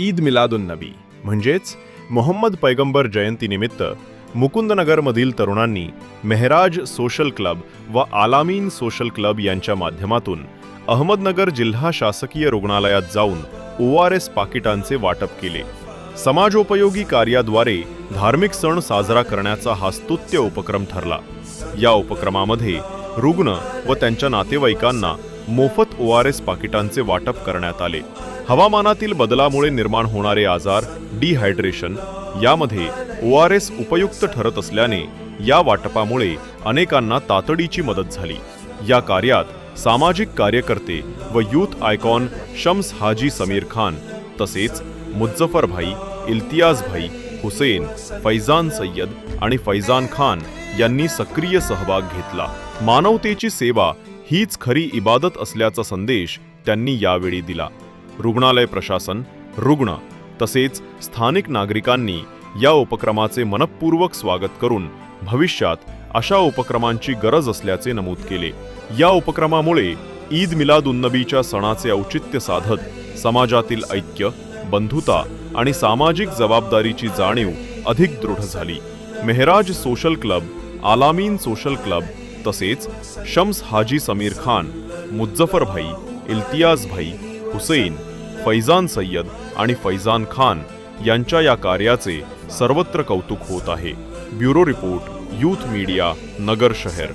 ईद मिलादुन नबी म्हणजेच मोहम्मद पैगंबर जयंतीनिमित्त मुकुंदनगरमधील तरुणांनी मेहराज सोशल क्लब व आलामीन सोशल क्लब यांच्या माध्यमातून अहमदनगर जिल्हा शासकीय रुग्णालयात जाऊन ओ आर एस पाकिटांचे वाटप केले. समाजोपयोगी कार्याद्वारे धार्मिक सण साजरा करण्याचा हा स्तुत्य उपक्रम ठरला. या उपक्रमामध्ये रुग्ण व त्यांच्या नातेवाईकांना मोफत ओ आर एस पाकिटांचे वाटप करण्यात आले. हवामानातील बदलामुळे निर्माण होणारे आजार डिहायड्रेशन यामध्ये ओ आर एस उपयुक्त ठरत असल्याने या वाटपामुळे अनेकांना तातडीची मदत झाली. या कार्यात सामाजिक कार्यकर्ते व यूथ आयकॉन शम्स हाजी समीर खान तसेच मुज्जफर भाई इल्तियाज भाई हुसेन फैजान सय्यद आणि फैजान खान यांनी सक्रिय सहभाग घेतला. मानवतेची सेवा हीच खरी इबादत असल्याचा संदेश त्यांनी यावेळी दिला. रुग्णालय प्रशासन रुग्ण तसेच स्थानिक नागरिकांनी या उपक्रमाचे मनपूर्वक स्वागत करून भविष्यात अशा उपक्रमांची गरज असल्याचे नमूद केले. या उपक्रमामुळे ईद मिलादुन्नबीच्या सणाचे औचित्य साधत समाजातील ऐक्य बंधुता आणि सामाजिक जबाबदारीची जाणीव अधिक दृढ झाली. Mehraj social club Alamin social club तसेच शम्स हाजी समीर खान मुज्जफर भाई इल्तियाज भाई हुसेन फैजान सय्यद आणि फैजान खान यांच्या या कार्याचे सर्वत्र कौतुक होत आहे. Bureau report youth media Nagar शहर.